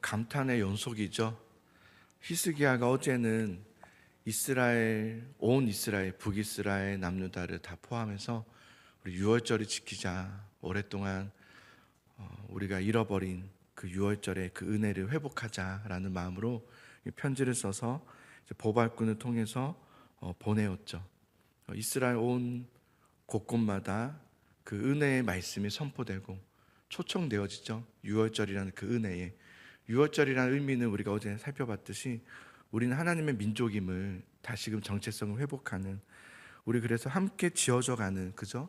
참 감탄의 연속이죠. 히스기야가 어제는 이스라엘 온 이스라엘 북이스라엘 남유다를 다 포함해서 우리 유월절을 지키자 오랫동안 어, 우리가 잃어버린 그 유월절의 그 은혜를 회복하자라는 마음으로 이 편지를 써서 이제 보발꾼을 통해서 어, 보내었죠. 어, 이스라엘 온 곳곳마다 그 은혜의 말씀이 선포되고 초청되어지죠. 유월절이라는 그 은혜에 유월절이라는 의미는 우리가 어제 살펴봤듯이 우리는 하나님의 민족임을 다시금 정체성을 회복하는 우리 그래서 함께 지어져 가는 그죠?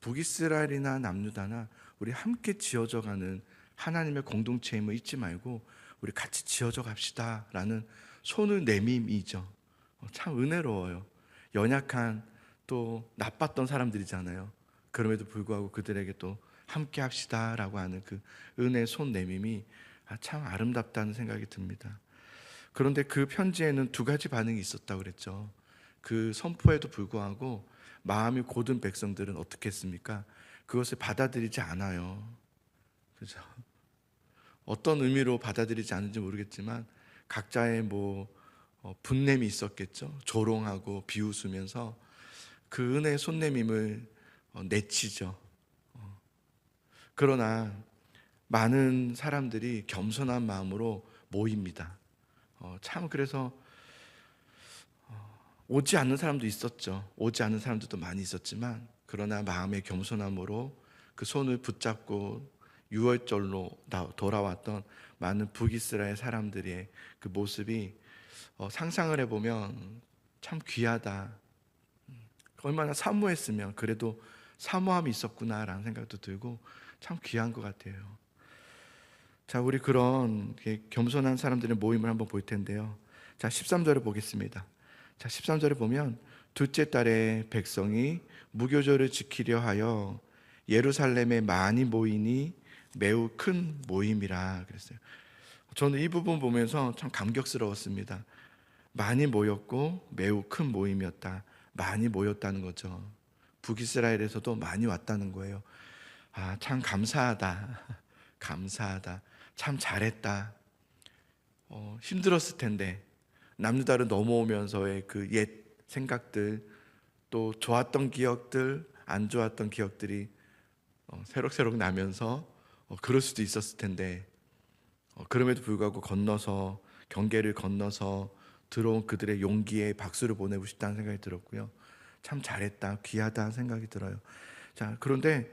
북이스라엘이나 남유다나 우리 함께 지어져 가는 하나님의 공동체임을 잊지 말고 우리 같이 지어져 갑시다라는 손을 내밈이죠. 어, 참 은혜로워요. 연약한 또 나빴던 사람들이잖아요. 그럼에도 불구하고 그들에게 또 함께 합시다라고 하는 그 은혜의 손 내밈이 아, 참 아름답다는 생각이 듭니다. 그런데 그 편지에는 두 가지 반응이 있었다고 그랬죠. 그 선포에도 불구하고 마음이 고든 백성들은 어떻게 했습니까? 그것을 받아들이지 않아요. 그죠? 어떤 의미로 받아들이지 않는지 모르겠지만 각자의 뭐 어, 분냄이 있었겠죠. 조롱하고 비웃으면서 그 은혜의 손내밈을 어, 내치죠. 어. 그러나 많은 사람들이 겸손한 마음으로 모입니다. 어, 참 그래서 어, 오지 않는 사람도 있었죠. 오지 않는 사람들도 많이 있었지만 그러나 마음의 겸손함으로 그 손을 붙잡고 유월절로 나- 돌아왔던 많은 북이스라엘 사람들의 그 모습이 어, 상상을 해보면 참 귀하다. 음, 얼마나 사모했으면 그래도 사모함이 있었구나라는 생각도 들고 참 귀한 것 같아요. 자, 우리 그런 겸손한 사람들의 모임을 한번 볼 텐데요. 자, 13절을 보겠습니다. 자, 13절에 보면 둘째 달에 백성이 무교절을 지키려 하여 예루살렘에 많이 모이니 매우 큰 모임이라 그랬어요. 저는 이 부분 보면서 참 감격스러웠습니다. 많이 모였고 매우 큰 모임이었다. 많이 모였다는 거죠. 북이스라엘에서도 많이 왔다는 거예요. 아, 참 감사하다. 감사하다. 참 잘했다. 어, 힘들었을 텐데 남유다를 넘어오면서의 그 옛 생각들 또 좋았던 기억들 안 좋았던 기억들이 어, 새록새록 나면서 어, 그럴 수도 있었을 텐데 어, 그럼에도 불구하고 건너서 경계를 건너서 들어온 그들의 용기에 박수를 보내고 싶다는 생각이 들었고요. 참 잘했다, 귀하다 생각이 들어요. 자, 그런데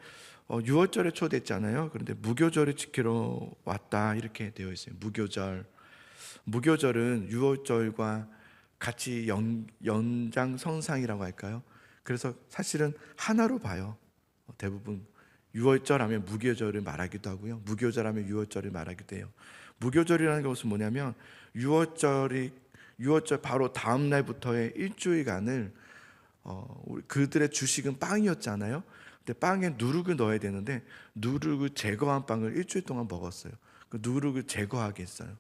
어, 6월절에 초대했잖아요. 그런데 무교절을 지키러 왔다 이렇게 되어 있어요. 무교절. 무교절은 6월절과 같이 연, 연장선상이라고 할까요? 그래서 사실은 하나로 봐요. 어, 대부분 6월절 하면 무교절을 말하기도 하고요. 무교절 하면 6월절을 말하기도 해요. 무교절이라는 것은 뭐냐면 6월절이 6월절 바로 다음 날부터의 일주일간을 어, 그들의 주식은 빵이었잖아요. 근데 빵에 누룩을 넣어야 되는데 누룩을 제거한 빵을 일주일 동안 먹었어요. 그 누룩을 제거하게 했어요.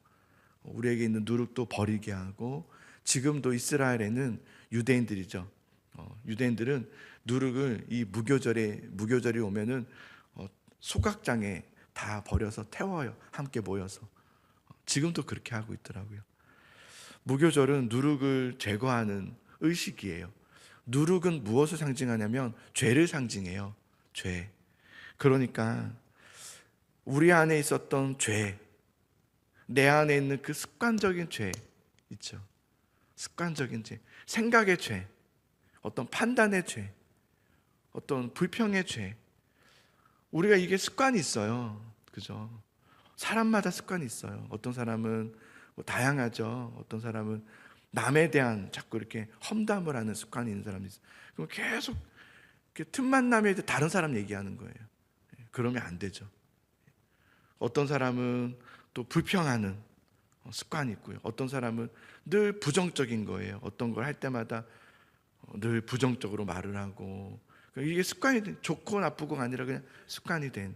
우리에게 있는 누룩도 버리게 하고 지금도 이스라엘에는 유대인들이죠. 어, 유대인들은 누룩을 이 무교절에 무교절이 오면은 어, 소각장에 다 버려서 태워요. 함께 모여서 어, 지금도 그렇게 하고 있더라고요. 무교절은 누룩을 제거하는 의식이에요. 누룩은 무엇을 상징하냐면 죄를 상징해요. 죄. 그러니까 우리 안에 있었던 죄, 내 안에 있는 그 습관적인 죄 있죠. 습관적인 죄, 생각의 죄, 어떤 판단의 죄, 어떤 불평의 죄. 우리가 이게 습관이 있어요. 그죠? 사람마다 습관이 있어요. 어떤 사람은 뭐 다양하죠. 어떤 사람은 남에 대한 자꾸 이렇게 험담을 하는 습관이 있는 사람이 있어요. 그럼 계속 틈만 나면 이제 다른 사람 얘기하는 거예요. 예, 그러면 안 되죠. 어떤 사람은 또 불평하는 어, 습관이 있고요. 어떤 사람은 늘 부정적인 거예요. 어떤 걸 할 때마다 어, 늘 부정적으로 말을 하고 그러니까 이게 습관이 된, 좋고 나쁘고가 아니라 그냥 습관이 된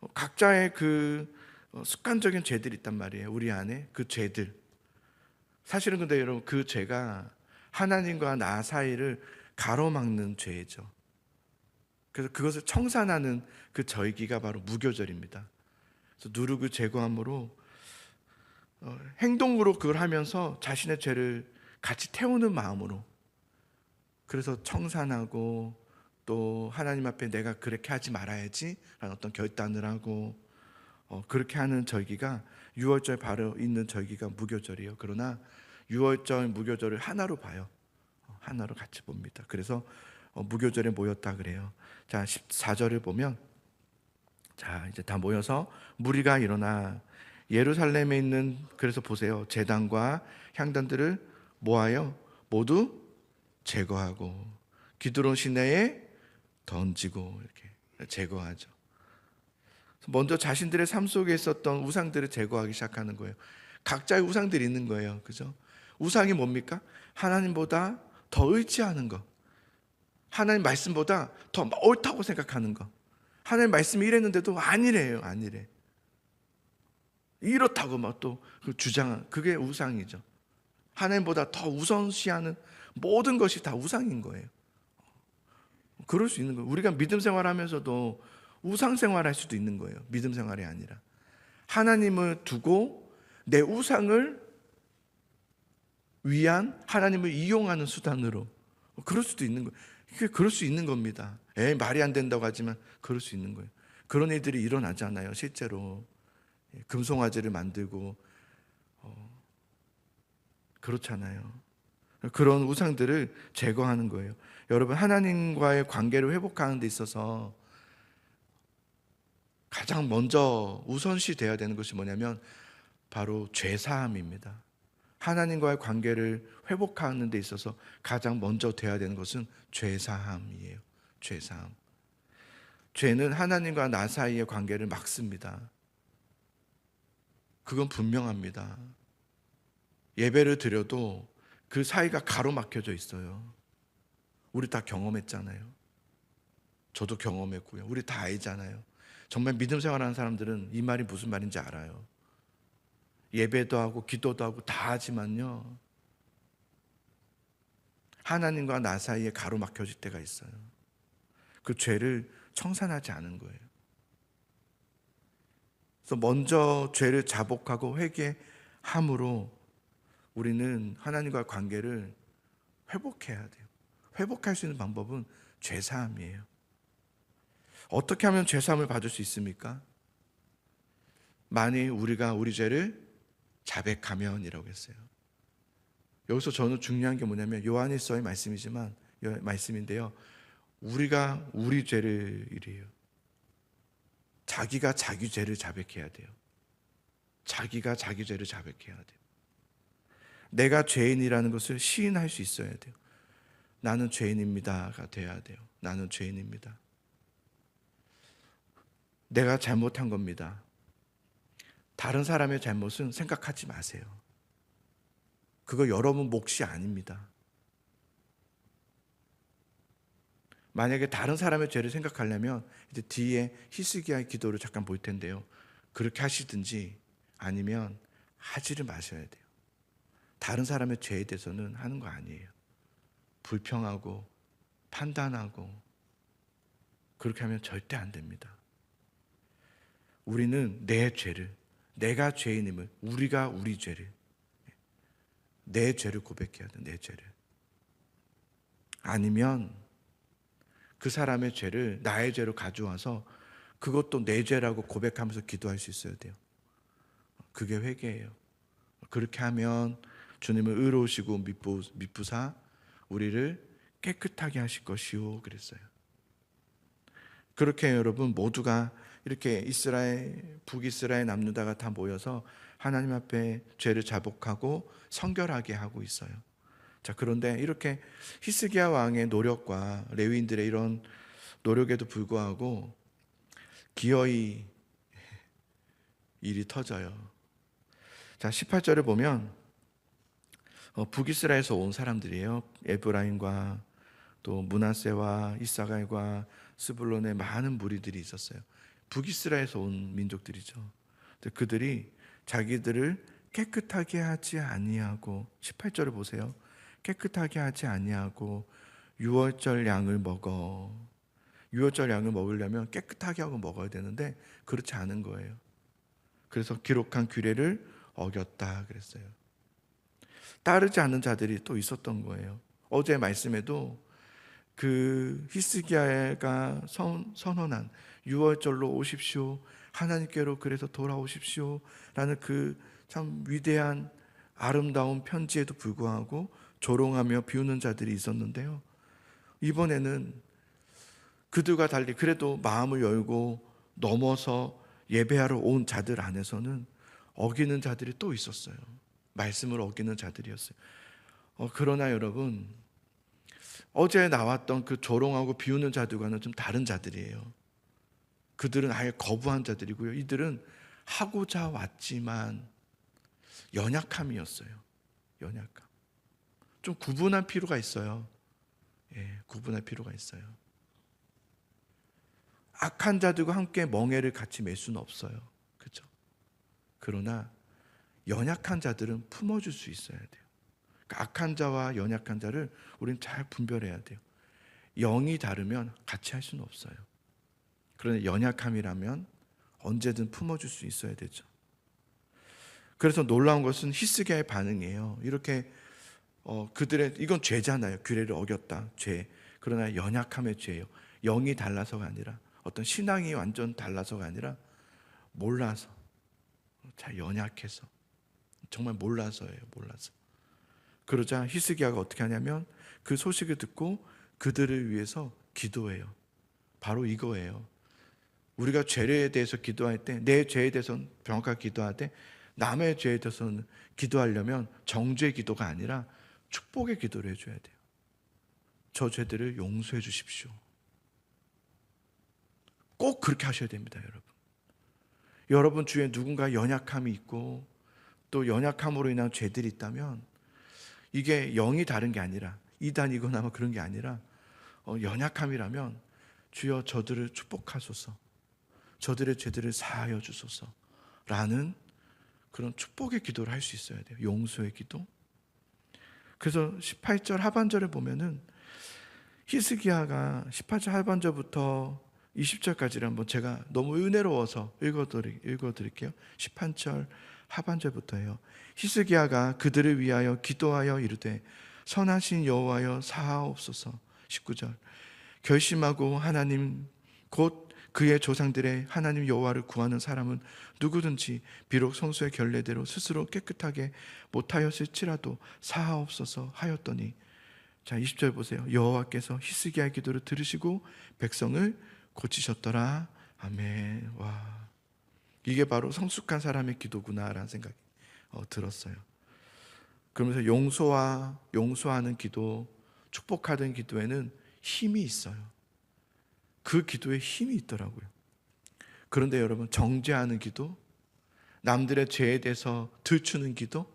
어, 각자의 그 어, 습관적인 죄들이 있단 말이에요. 우리 안에 그 죄들. 사실은 근데 여러분 그 죄가 하나님과 나 사이를 가로막는 죄죠. 그래서 그것을 청산하는 그 절기가 바로 무교절입니다. 그래서 누룩을 제거함으로 어, 행동으로 그걸 하면서 자신의 죄를 같이 태우는 마음으로 그래서 청산하고 또 하나님 앞에 내가 그렇게 하지 말아야지 라는 어떤 결단을 하고 어, 그렇게 하는 절기가 6월절 바로 있는 절기가 무교절이에요. 그러나 6월절 무교절을 하나로 봐요. 어, 하나로 같이 봅니다. 그래서 어, 무교절에 모였다 그래요. 자, 14절을 보면 자, 이제 다 모여서 무리가 일어나 예루살렘에 있는 그래서 보세요. 제단과 향단들을 모아요. 모두 제거하고 기드론 시내에 던지고 이렇게 제거하죠. 먼저 자신들의 삶 속에 있었던 우상들을 제거하기 시작하는 거예요. 각자의 우상들이 있는 거예요. 그죠? 우상이 뭡니까? 하나님보다 더 의지하는 거. 하나님 말씀보다 더 옳다고 생각하는 거. 하나님 말씀이 이랬는데도 아니래요. 아니래. 이렇다고 막 또 주장한 그게 우상이죠. 하나님보다 더 우선시하는 모든 것이 다 우상인 거예요. 그럴 수 있는 거예요. 우리가 믿음 생활하면서도 우상 생활할 수도 있는 거예요. 믿음 생활이 아니라 하나님을 두고 내 우상을 위한 하나님을 이용하는 수단으로 그럴 수도 있는 거예요. 그럴 수 있는 겁니다. 에 말이 안 된다고 하지만 그럴 수 있는 거예요. 그런 일들이 일어나잖아요. 실제로 예, 금송아지를 만들고 어, 그렇잖아요. 그런 우상들을 제거하는 거예요. 여러분 하나님과의 관계를 회복하는 데 있어서 가장 먼저 우선시 돼야 되는 것이 뭐냐면 바로 죄 사함입니다. 하나님과의 관계를 회복하는 데 있어서 가장 먼저 돼야 되는 것은 죄 사함이에요. 죄 사함. 죄는 하나님과 나 사이의 관계를 막습니다. 그건 분명합니다. 예배를 드려도 그 사이가 가로막혀져 있어요. 우리 다 경험했잖아요. 저도 경험했고요. 우리 다 알잖아요. 정말 믿음 생활하는 사람들은 이 말이 무슨 말인지 알아요. 예배도 하고 기도도 하고 다 하지만요. 하나님과 나 사이에 가로막혀질 때가 있어요. 그 죄를 청산하지 않은 거예요. 그래서 먼저 죄를 자복하고 회개함으로 우리는 하나님과 관계를 회복해야 돼요. 회복할 수 있는 방법은 죄사함이에요. 어떻게 하면 죄사함을 받을 수 있습니까? 만일 우리가 우리 죄를 자백하면이라고 했어요. 여기서 저는 중요한 게 뭐냐면 요한일서의 말씀이지만 말씀인데요. 우리가 우리 죄를 이래요. 자기가 자기 죄를 자백해야 돼요. 자기가 자기 죄를 자백해야 돼요. 내가 죄인이라는 것을 시인할 수 있어야 돼요. 나는 죄인입니다가 돼야 돼요. 나는 죄인입니다. 내가 잘못한 겁니다. 다른 사람의 잘못은 생각하지 마세요. 그거 여러분 몫이 아닙니다. 만약에 다른 사람의 죄를 생각하려면 이제 뒤에 히스기야의 기도를 잠깐 볼 텐데요. 그렇게 하시든지 아니면 하지를 마셔야 돼요. 다른 사람의 죄에 대해서는 하는 거 아니에요. 불평하고 판단하고 그렇게 하면 절대 안 됩니다. 우리는 내 죄를 내가 죄인임을 우리가 우리 죄를 내 죄를 고백해야 돼. 내 죄를. 아니면 그 사람의 죄를 나의 죄로 가져와서 그것도 내 죄라고 고백하면서 기도할 수 있어야 돼요. 그게 회개예요. 그렇게 하면 주님은 의로우시고 미부, 미부사 우리를 깨끗하게 하실 것이요 그랬어요. 그렇게 여러분 모두가 이렇게 이스라엘 북이스라엘 남유다가 다 모여서 하나님 앞에 죄를 자복하고 성결하게 하고 있어요. 자, 그런데 이렇게 히스기야 왕의 노력과 레위인들의 이런 노력에도 불구하고 기어이 일이 터져요. 자, 18절을 보면 어, 북이스라엘에서 온 사람들이에요. 에브라임과 또 문하세와 이사갈과 스불론의 많은 무리들이 있었어요. 북이스라엘에서 온 민족들이죠. 그들이 자기들을 깨끗하게 하지 아니하고 18절을 보세요. 깨끗하게 하지 아니하고 유월절 양을 먹어. 유월절 양을 먹으려면 깨끗하게 하고 먹어야 되는데 그렇지 않은 거예요. 그래서 기록한 규례를 어겼다 그랬어요. 따르지 않는 자들이 또 있었던 거예요. 어제 말씀에도 그 히스기야가 선, 선언한 6월절로 오십시오. 하나님께로 그래서 돌아오십시오. 라는 그 참 위대한 아름다운 편지에도 불구하고 조롱하며 비우는 자들이 있었는데요. 이번에는 그들과 달리 그래도 마음을 열고 넘어서 예배하러 온 자들 안에서는 어기는 자들이 또 있었어요. 말씀을 어기는 자들이었어요. 어, 그러나 여러분, 어제 나왔던 그 조롱하고 비우는 자들과는 좀 다른 자들이에요. 그들은 아예 거부한 자들이고요. 이들은 하고자 왔지만 연약함이었어요. 연약함. 좀 구분할 필요가 있어요. 예, 구분할 필요가 있어요. 악한 자들과 함께 멍해를 같이 맬 수는 없어요. 그렇죠? 그러나 연약한 자들은 품어줄 수 있어야 돼요. 그러니까 악한 자와 연약한 자를 우리는 잘 분별해야 돼요. 영이 다르면 같이 할 수는 없어요. 그러나 연약함이라면 언제든 품어줄 수 있어야 되죠. 그래서 놀라운 것은 히스기야의 반응이에요. 이렇게 어, 그들의 이건 죄잖아요. 규례를 어겼다. 죄. 그러나 연약함의 죄예요. 영이 달라서가 아니라 어떤 신앙이 완전 달라서가 아니라 몰라서 자 연약해서 정말 몰라서예요. 몰라서. 그러자 히스기야가 어떻게 하냐면 그 소식을 듣고 그들을 위해서 기도해요. 바로 이거예요. 우리가 죄에 대해서 기도할 때 내 죄에 대해서는 정확하게 기도하되 남의 죄에 대해서는 기도하려면 정죄 기도가 아니라 축복의 기도를 해줘야 돼요. 저 죄들을 용서해 주십시오. 꼭 그렇게 하셔야 됩니다, 여러분. 여러분 주위에 누군가 연약함이 있고 또 연약함으로 인한 죄들이 있다면 이게 영이 다른 게 아니라 이단이거나 뭐 그런 게 아니라 어, 연약함이라면 주여 저들을 축복하소서. 저들의 죄들을 사하여 주소서 라는 그런 축복의 기도를 할 수 있어야 돼요. 용서의 기도. 그래서 18절 하반절에 보면은 히스기야가 18절 하반절부터 20절까지를 한번 제가 너무 은혜로워서 읽어드리, 읽어드릴게요. 18절 하반절부터예요. 히스기야가 그들을 위하여 기도하여 이르되 선하신 여호와여 사하옵소서. 19절 결심하고 하나님 곧 그의 조상들의 하나님 여호와를 구하는 사람은 누구든지 비록 성소의 결례대로 스스로 깨끗하게 못하였을지라도 사하옵소서 하였더니 자 20절 보세요. 여호와께서 히스기야의 기도를 들으시고 백성을 고치셨더라. 아멘. 와 이게 바로 성숙한 사람의 기도구나라는 생각이 어, 들었어요. 그러면서 용서와 용서하는 기도 축복하는 기도에는 힘이 있어요 그 기도에 힘이 있더라고요. 그런데 여러분, 정죄하는 기도, 남들의 죄에 대해서 들추는 기도,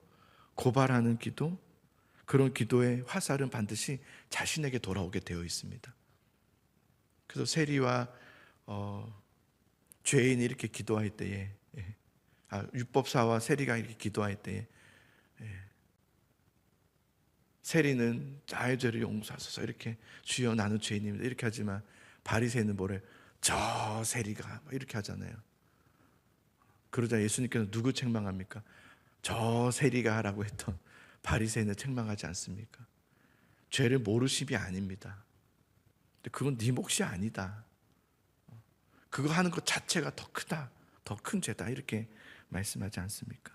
고발하는 기도, 그런 기도의 화살은 반드시 자신에게 돌아오게 되어 있습니다. 그래서 세리와 어, 죄인이 이렇게 기도할 때에, 예. 아, 율법사와 세리가 이렇게 기도할 때에, 예. 세리는 나의 죄를 용서하소서 이렇게 주여 나는 죄인입니다 이렇게 하지만 바리새인은 뭐래? 저 세리가 이렇게 하잖아요. 그러자 예수님께서 누구 책망합니까? 저 세리가 하라고 했던 바리새인을 책망하지 않습니까? 죄를 모르심이 아닙니다. 그건 네 몫이 아니다. 그거 하는 것 자체가 더 크다. 더 큰 죄다. 이렇게 말씀하지 않습니까?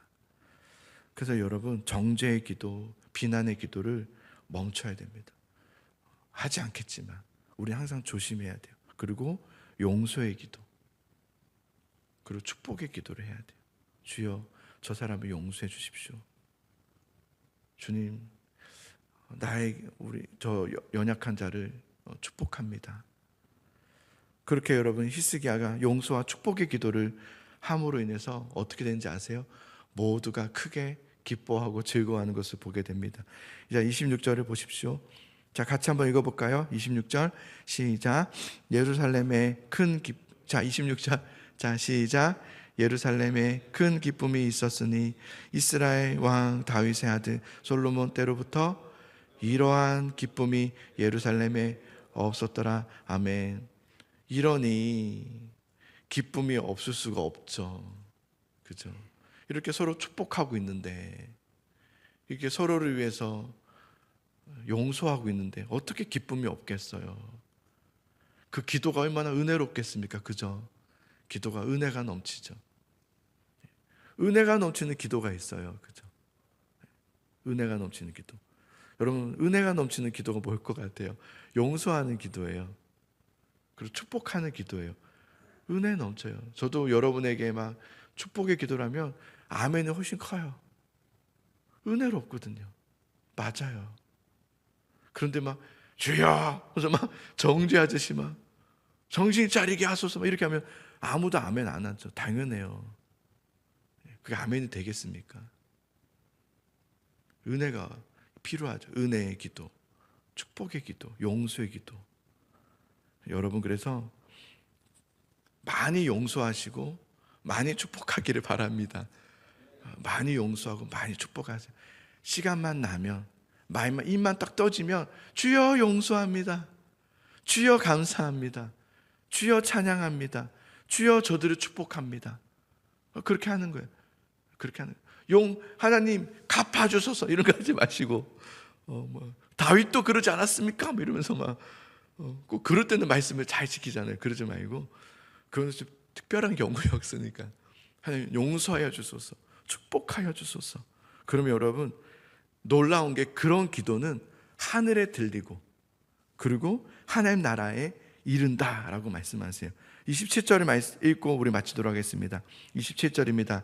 그래서 여러분 정죄의 기도, 비난의 기도를 멈춰야 됩니다. 하지 않겠지만 우리 항상 조심해야 돼요. 그리고 용서의 기도. 그리고 축복의 기도를 해야 돼요. 주여, 저 사람을 용서해 주십시오. 주님, 나의 우리 저 연약한 자를 어, 축복합니다. 그렇게 여러분 히스기야가 용서와 축복의 기도를 함으로 인해서 어떻게 되는지 아세요? 모두가 크게 기뻐하고 즐거워하는 것을 보게 됩니다. 이제 26절을 보십시오. 자, 같이 한번 읽어볼까요? 26절 시작. 예루살렘에 큰 기, 자 26절 자 시작. 예루살렘에 큰 기쁨이 있었으니 이스라엘 왕 다윗의 아들 솔로몬 때로부터 이러한 기쁨이 예루살렘에 없었더라. 아멘. 이러니 기쁨이 없을 수가 없죠. 그죠? 이렇게 서로 축복하고 있는데 이렇게 서로를 위해서 용서하고 있는데 어떻게 기쁨이 없겠어요? 그 기도가 얼마나 은혜롭겠습니까? 그죠? 기도가 은혜가 넘치죠. 은혜가 넘치는 기도가 있어요. 그죠? 은혜가 넘치는 기도. 여러분, 은혜가 넘치는 기도가 뭘 것 같아요? 용서하는 기도예요. 그리고 축복하는 기도예요. 은혜 넘쳐요. 저도 여러분에게 막 축복의 기도라면 아멘이 훨씬 커요. 은혜롭거든요. 맞아요. 그런데 막 주여 그래서 막 정죄하듯이 막 정신 차리게 하소서 막 이렇게 하면 아무도 아멘 안 하죠. 당연해요. 그게 아멘이 되겠습니까? 은혜가 필요하죠. 은혜의 기도, 축복의 기도, 용서의 기도. 여러분 그래서 많이 용서하시고 많이 축복하기를 바랍니다. 많이 용서하고 많이 축복하세요. 시간만 나면 말만 입만 딱 떠지면 주여 용서합니다. 주여 감사합니다. 주여 찬양합니다. 주여 저들을 축복합니다. 어, 그렇게 하는 거예요. 그렇게 하는 거예요. 용 하나님 갚아 주소서 이런 거 하지 마시고 어 뭐 다윗도 그러지 않았습니까? 뭐 이러면서 막꼭 어, 그럴 때는 말씀을 잘 지키잖아요. 그러지 말고 그건 좀 특별한 경우였으니까 하나님 용서하여 주소서. 축복하여 주소서. 그러면 여러분 놀라운 게 그런 기도는 하늘에 들리고 그리고 하나님 나라에 이른다라고 말씀하세요. 27절을 읽고 우리 마치도록 하겠습니다. 27절입니다.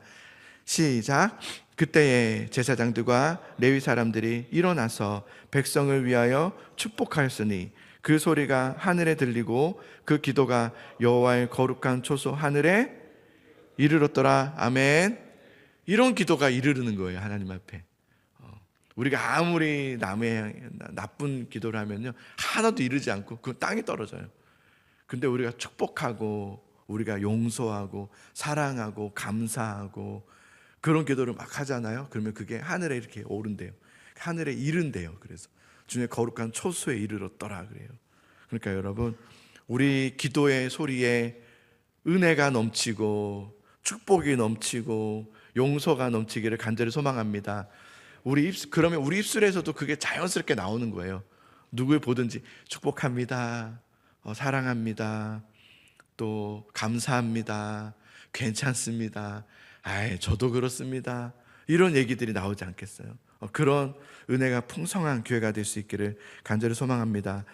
시작. 그때에 제사장들과 레위 사람들이 일어나서 백성을 위하여 축복하였으니 그 소리가 하늘에 들리고 그 기도가 여호와의 거룩한 초소 하늘에 이르렀더라. 아멘. 이런 기도가 이르르는 거예요. 하나님 앞에. 어, 우리가 아무리 남의 나쁜 기도를 하면요. 하나도 이르지 않고 그 땅에 떨어져요. 근데 우리가 축복하고 우리가 용서하고 사랑하고 감사하고 그런 기도를 막 하잖아요. 그러면 그게 하늘에 이렇게 오른대요. 하늘에 이른대요. 그래서 주의 거룩한 초소에 이르렀더라 그래요. 그러니까 여러분 우리 기도의 소리에 은혜가 넘치고 축복이 넘치고 용서가 넘치기를 간절히 소망합니다. 우리 입 그러면 우리 입술에서도 그게 자연스럽게 나오는 거예요. 누굴 보든지 축복합니다. 어, 사랑합니다. 또 감사합니다. 괜찮습니다. 아, 저도 그렇습니다. 이런 얘기들이 나오지 않겠어요? 어, 그런 은혜가 풍성한 교회가 될 수 있기를 간절히 소망합니다.